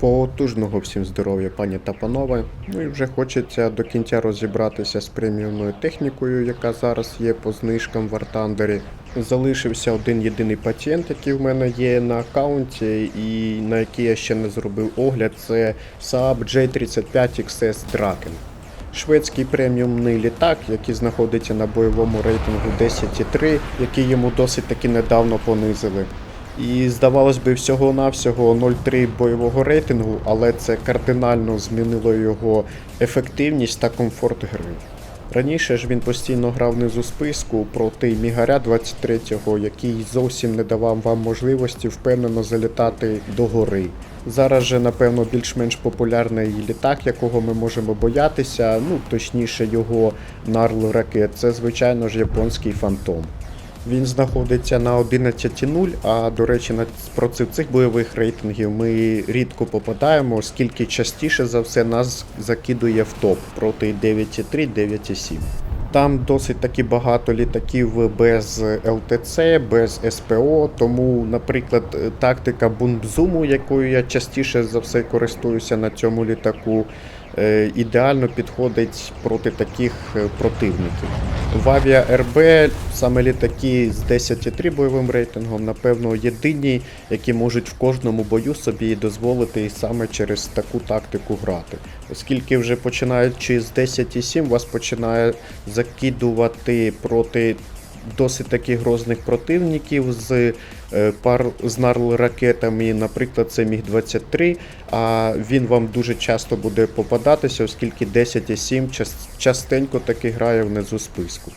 Потужного всім здоров'я, пані та панове. Ну і вже хочеться до кінця розібратися з преміумною технікою, яка зараз є по знижкам в Артандері. Залишився один єдиний пацієнт, який в мене є на аккаунті, і на який я ще не зробив огляд. Це Saab J35 XS Draken. Шведський преміумний літак, який знаходиться на бойовому рейтингу 10,3, який йому досить таки недавно понизили. І здавалось би, всього-навсього 0,3 бойового рейтингу, але це кардинально змінило його ефективність та комфорт гри. Раніше ж він постійно грав внизу списку проти Мігаря 23-го, який зовсім не давав вам можливості впевнено залітати до гори. Зараз же, напевно, більш-менш популярний літак, якого ми можемо боятися, ну точніше його нарл ракет, це звичайно ж японський фантом. Він знаходиться на 11.0, а до речі, на проти цих бойових рейтингів ми рідко попадаємо, оскільки частіше за все нас закидує в топ проти 9.3, 9.7. Там досить таки багато літаків без ЛТЦ, без СПО, тому, наприклад, тактика бунбзуму, якою я частіше за все користуюся на цьому літаку, ідеально підходить проти таких е, противників. В Avia RB саме літаки з 10,3 бойовим рейтингом, напевно, єдині, які можуть в кожному бою собі дозволити і саме через таку тактику грати. Оскільки вже починаючи з 10,7 вас починає закидувати проти досить таких грозних противників з е, пар з нарл ракетами, наприклад, це Міг 23, а він вам дуже часто буде попадатися, оскільки 10,7 час, частенько таки грає внизу списку.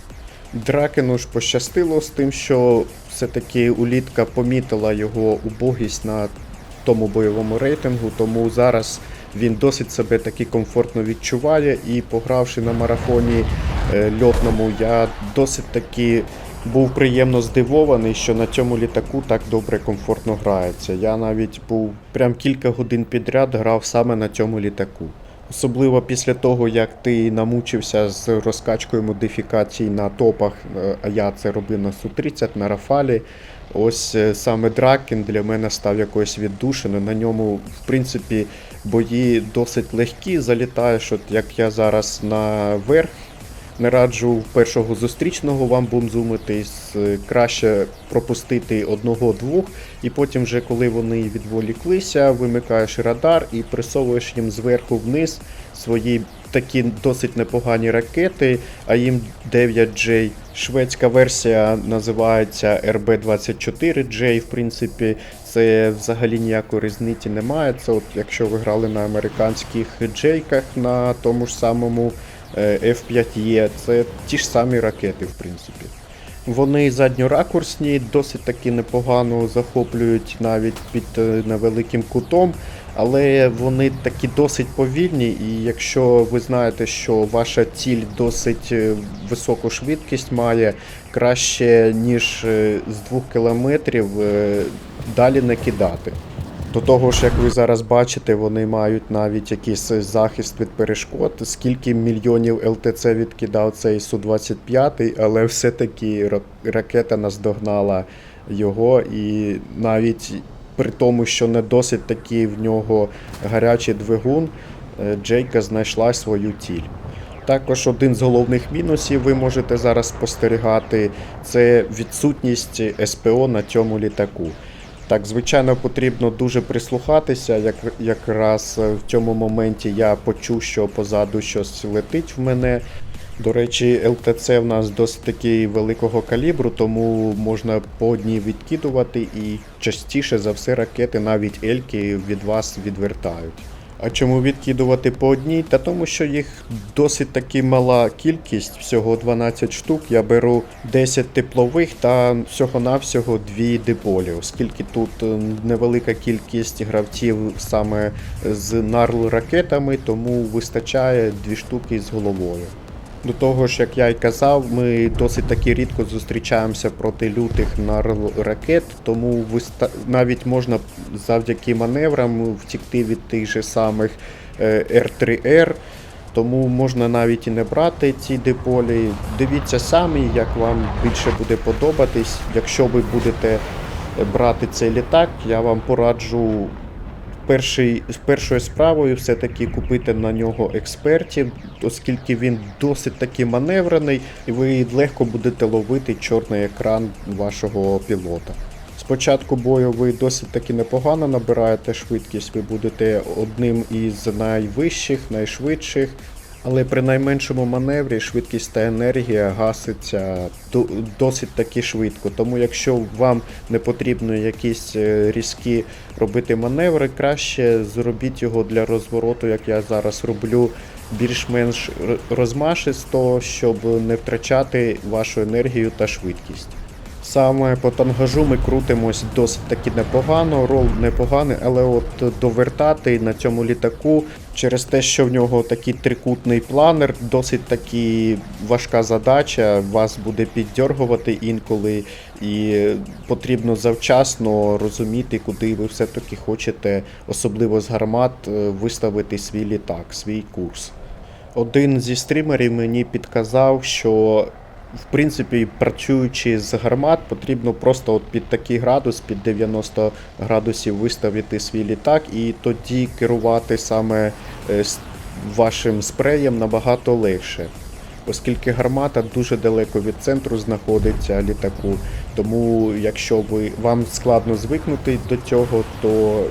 Дракену ж пощастило з тим, що все-таки улітка помітила його убогість на тому бойовому рейтингу, тому зараз він досить себе таки комфортно відчуває і погравши на марафоні е, льотному, я досить таки був приємно здивований, що на цьому літаку так добре комфортно грається. Я навіть був прям кілька годин підряд грав саме на цьому літаку. Особливо після того, як ти намучився з розкачкою модифікацій на топах, е, а я це робив на Су-30, на Рафалі. Ось е, саме Дракен для мене став якоюсь віддушиною. На ньому, в принципі, бої досить легкі. Залітаєш, от як я зараз наверх. Не раджу першого зустрічного вам бумзумитись, е, краще пропустити одного-двох, і потім, вже коли вони відволіклися, вимикаєш радар і присовуєш їм зверху вниз свої такі досить непогані ракети, а їм 9J. Шведська версія називається RB24J, в принципі, це взагалі ніякої різниці немає. Це от якщо ви грали на американських джейках на тому ж самому F5E, це ті ж самі ракети, в принципі. Вони задньоракурсні, досить таки непогано захоплюють навіть під е, невеликим кутом, але вони такі досить повільні, і якщо ви знаєте, що ваша ціль досить е, високу швидкість має, краще ніж е, з 2 кілометрів е, далі не кидати. До того ж, як ви зараз бачите, вони мають навіть якийсь захист від перешкод. Скільки мільйонів ЛТЦ відкидав цей Су-25, але все-таки ракета наздогнала його, і навіть при тому, що не досить такий в нього гарячий двигун, е, Джейка знайшла свою ціль. Також один з головних мінусів ви можете зараз спостерігати це відсутність СПО на цьому літаку. Так, звичайно, потрібно дуже прислухатися. Як, якраз в цьому моменті я почув, що позаду щось летить в мене. До речі, ЛТЦ в нас досить таки великого калібру, тому можна по одній відкидувати і частіше за все ракети, навіть Ельки, від вас відвертають. А чому відкидувати по одній? Та тому, що їх досить таки мала кількість, всього 12 штук. Я беру 10 теплових та всього-навсього 2 диполі, оскільки тут е, невелика кількість гравців саме з нарл ракетами, тому вистачає 2 штуки з головою. До того ж, як я й казав, ми досить таки рідко зустрічаємося проти лютих ракет, тому навіть можна завдяки маневрам втікти від тих же самих е, R3R. Тому можна навіть і не брати ці диполі. Дивіться самі, як вам більше буде подобатись. Якщо ви будете брати цей літак, я вам пораджу перший, першою справою все-таки купити на нього експертів, оскільки він досить таки маневрений, і ви легко будете ловити чорний екран вашого пілота. Спочатку бою ви досить таки непогано набираєте швидкість, ви будете одним із найвищих, найшвидших, але при найменшому маневрі швидкість та енергія гаситься досить таки швидко. Тому якщо вам не потрібно якісь е, різкі робити маневри, краще зробіть його для розвороту, як я зараз роблю, більш-менш розмашисто, щоб не втрачати вашу енергію та швидкість. Саме по тангажу ми крутимось досить таки непогано, рол непоганий, але от довертати на цьому літаку через те, що в нього такий трикутний планер, досить таки важка задача, вас буде піддергувати інколи, і потрібно завчасно розуміти, куди ви все-таки хочете, особливо з гармат, е, виставити свій літак, свій курс. Один зі стрімерів мені підказав, що в принципі, працюючи з гармат, потрібно просто от під такий градус, під 90 градусів виставити свій літак і тоді керувати саме е, вашим спреєм набагато легше. Оскільки гармата дуже далеко від центру знаходиться літаку. Тому якщо ви вам складно звикнути до цього, то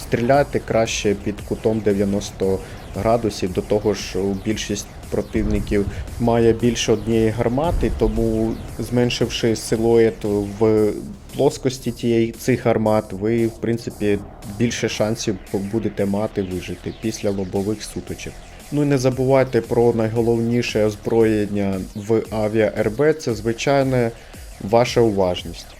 стріляти краще під кутом 90 градусів. До того ж, більшість противників має більше однієї гармати, тому зменшивши силует в плоскості тієї цих гармат, ви в принципі більше шансів будете мати вижити після лобових суточок. Ну і не забувайте про найголовніше озброєння в авіа РБ це звичайно ваша уважність.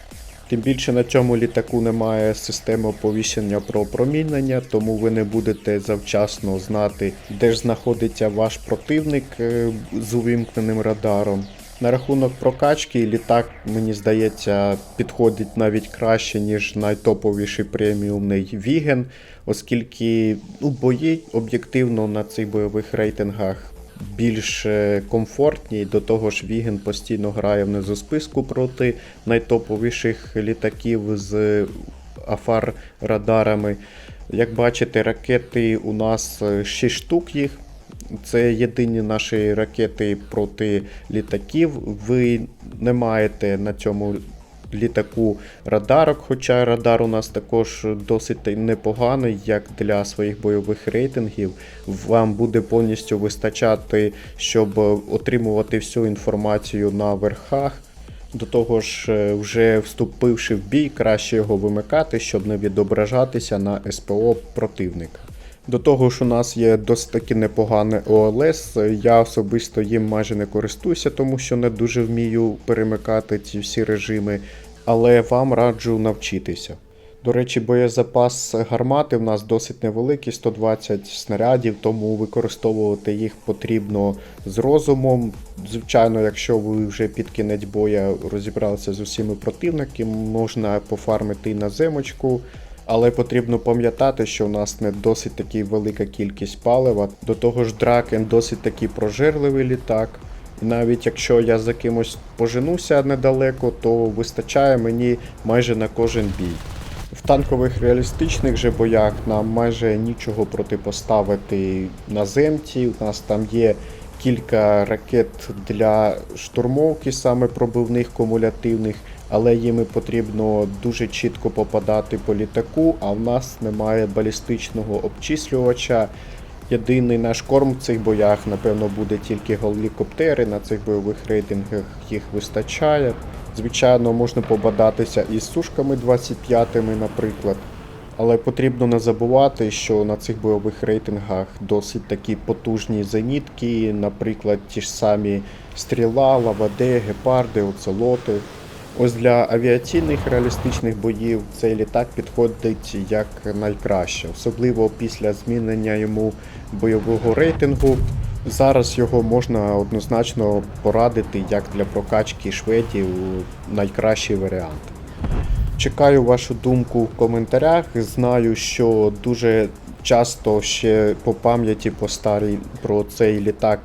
Тим більше на цьому літаку немає системи оповіщення про промінення, тому ви не будете завчасно знати, де ж знаходиться ваш противник е, з увімкненим радаром. На рахунок прокачки літак, мені здається, підходить навіть краще, ніж найтоповіший преміумний Віген, оскільки ну, бої об'єктивно на цих бойових рейтингах більш е, комфортні. До того ж, Віген постійно грає внизу списку проти найтоповіших літаків з афар радарами. Як бачите, ракети у нас 6 штук їх. Це єдині наші ракети проти літаків. Ви не маєте на цьому літаку радарок, хоча радар у нас також досить непоганий, як для своїх бойових рейтингів. Вам буде повністю вистачати, щоб отримувати всю інформацію на верхах. До того ж, е, вже вступивши в бій, краще його вимикати, щоб не відображатися на СПО противника. До того ж, у нас є досить таки непогане ОЛС. Я особисто їм майже не користуюся, тому що не дуже вмію перемикати ці всі режими, але вам раджу навчитися. До речі, боєзапас гармати в нас досить невеликий, 120 снарядів, тому використовувати їх потрібно з розумом. Звичайно, якщо ви вже під кінець боя розібралися з усіма противниками, можна пофармити і на земочку. Але потрібно пам'ятати, що у нас не досить таки велика кількість палива. До того ж, Дракен досить таки прожирливий літак. І навіть якщо я за кимось поженуся недалеко, то вистачає мені майже на кожен бій. В танкових реалістичних же боях нам майже нічого протипоставити на земці. У нас там є кілька ракет для штурмовки, саме пробивних кумулятивних, але їми потрібно дуже чітко попадати по літаку, а в нас немає балістичного обчислювача. Єдиний наш корм в цих боях, напевно, буде тільки гелікоптери. На цих бойових рейтингах їх вистачає. Звичайно, можна побадатися із сушками 25-ми, наприклад. Але потрібно не забувати, що на цих бойових рейтингах досить такі потужні зенітки, наприклад, ті ж самі стріла, лаваде, гепарди, оцелоти. Ось для авіаційних реалістичних боїв цей літак підходить як найкраще, особливо після змінення йому бойового рейтингу. Зараз його можна однозначно порадити як для прокачки шведів найкращий варіант. Чекаю вашу думку в коментарях. Знаю, що дуже часто ще по пам'яті по старій про цей літак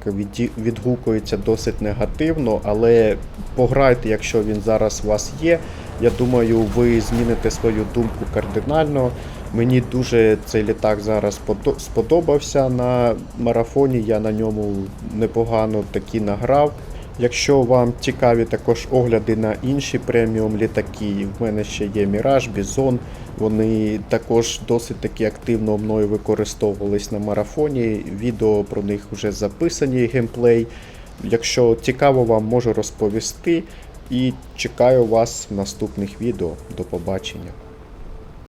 відгукується досить негативно, але пограйте, якщо він зараз у вас є. Я думаю, ви зміните свою думку кардинально. Мені дуже цей літак зараз подо- сподобався на марафоні. Я на ньому непогано таки награв. Якщо вам цікаві також огляди на інші преміум літаки, в мене ще є Міраж, Бізон. Вони також досить таки активно мною використовувались на марафоні. Відео про них вже записані, геймплей. Якщо цікаво, вам можу розповісти. І чекаю вас в наступних відео. До побачення.